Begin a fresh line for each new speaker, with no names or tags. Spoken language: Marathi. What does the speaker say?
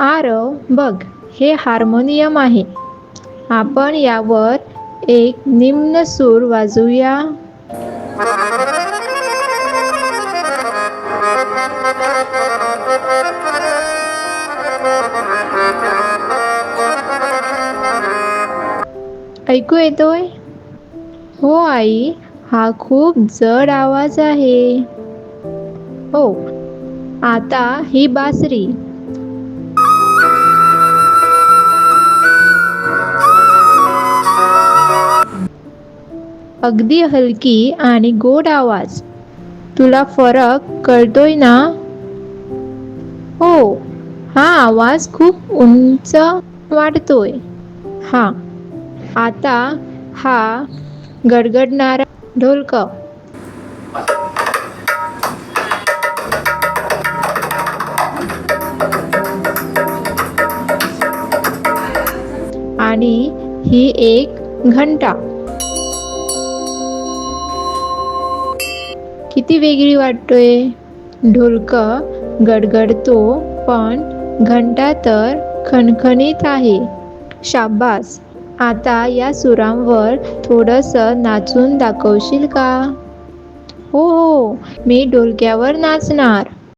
आरव बघ हे हार्मोनियम आहे. आपण यावर एक निम्न सूर वाजवूया. ऐकू येतोय? हो आई हा खूप जड आवाज आहे. हो आता ही बासरी. अगदी हलकी आणि गोड आवाज. तुला फरक कळतोय ना? हो हा आवाज खूप उंच वाटतोय. हा आता हा गडगडणारा ढोलक. आणि ही एक घंटा. किती वेगळी वाटतोय. ढोलक गडगडतो पण घंटा तर खणखणीत आहे. शाबास आता या सुरांवर थोडस नाचून दाखवशील का? हो हो मी ढोलक्यावर नाचणार.